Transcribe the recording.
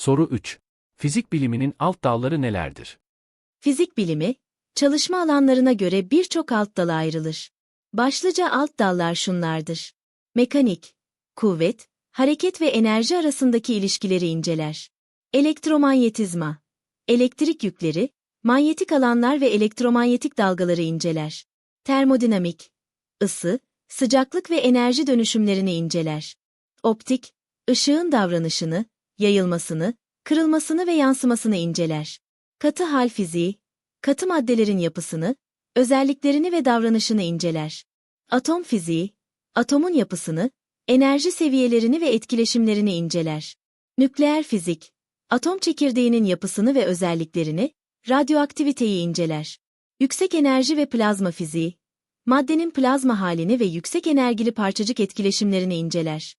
Soru 3. Fizik biliminin alt dalları nelerdir? Fizik bilimi, çalışma alanlarına göre birçok alt dala ayrılır. Başlıca alt dallar şunlardır. Mekanik, kuvvet, hareket ve enerji arasındaki ilişkileri inceler. Elektromanyetizma, elektrik yükleri, manyetik alanlar ve elektromanyetik dalgaları inceler. Termodinamik, ısı, sıcaklık ve enerji dönüşümlerini inceler. Optik, ışığın davranışını, yayılmasını, kırılmasını ve yansımasını inceler. Katı hal fiziği, katı maddelerin yapısını, özelliklerini ve davranışını inceler. Atom fiziği, atomun yapısını, enerji seviyelerini ve etkileşimlerini inceler. Nükleer fizik, atom çekirdeğinin yapısını ve özelliklerini, radyoaktiviteyi inceler. Yüksek enerji ve plazma fiziği, maddenin plazma halini ve yüksek enerjili parçacık etkileşimlerini inceler.